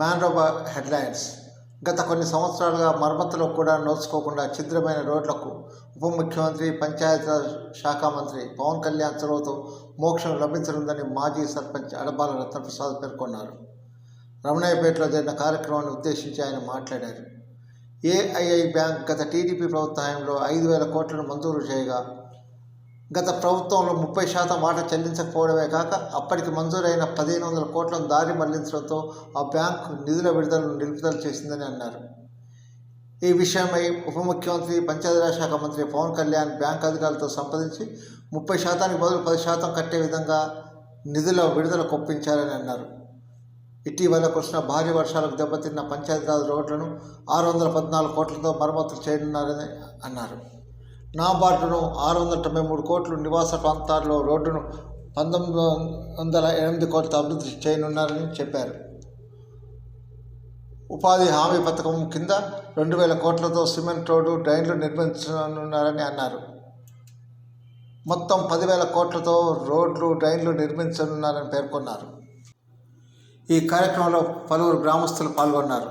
మ్యాన్రోబా headlines. గత కొన్ని సంవత్సరాలుగా మరమ్మతులకు కూడా నోచుకోకుండా ఛిద్రమైన రోడ్లకు ఉప ముఖ్యమంత్రి పంచాయతీరాజ్ శాఖ మంత్రి పవన్ కళ్యాణ్ చొరవతో మోక్షం లభించనుందని మాజీ సర్పంచ్ అడబాల రత్నప్రసాద్ పేర్కొన్నారు. రమణయ్యపేటలో జరిగిన కార్యక్రమాన్ని ఉద్దేశించి ఆయన మాట్లాడారు. ఏఐఐ బ్యాంక్ గత టీడీపీ ప్రభుత్వ హయాంలో ఐదు వేల కోట్లను మంజూరు చేయగా గత ప్రభుత్వంలో ముప్పై శాతం వాటా చెల్లించకపోవడమే కాక అప్పటికి మంజూరైన పదిహేను వందల కోట్లను దారి మళ్ళించడంతో ఆ బ్యాంకు నిధుల విడుదలను నిలుపుదల చేసిందని అన్నారు. ఈ విషయమై ఉప ముఖ్యమంత్రి పంచాయతీరాజ్ శాఖ మంత్రి పవన్ కళ్యాణ్ బ్యాంక్ అధికారులతో సంప్రదించి ముప్పై శాతానికి బదులు పది శాతం కట్టే విధంగా నిధుల విడుదల కొప్పించారని అన్నారు. ఇటీవల కురిసిన భారీ వర్షాలకు దెబ్బతిన్న పంచాయతీరాజ్ రోడ్లను ఆరు వందల పద్నాలుగు కోట్లతో మరమ్మతులు చేయనున్నారని అన్నారు. నాబార్డును ఆరు వందల తొంభై మూడు కోట్లు నివాస ప్రాంతాల్లో రోడ్డును పంతొమ్మిది వందల ఎనిమిది కోట్లు అభివృద్ధి చేయనున్నారని చెప్పారు. ఉపాధి హామీ పథకం కింద రెండు వేల కోట్లతో సిమెంట్ రోడ్డు డ్రైన్లు నిర్మించనున్నారని అన్నారు. మొత్తం పదివేల కోట్లతో రోడ్లు డ్రైన్లు నిర్మించనున్నారని పేర్కొన్నారు. ఈ కార్యక్రమంలో పలువురు గ్రామస్తులు పాల్గొన్నారు.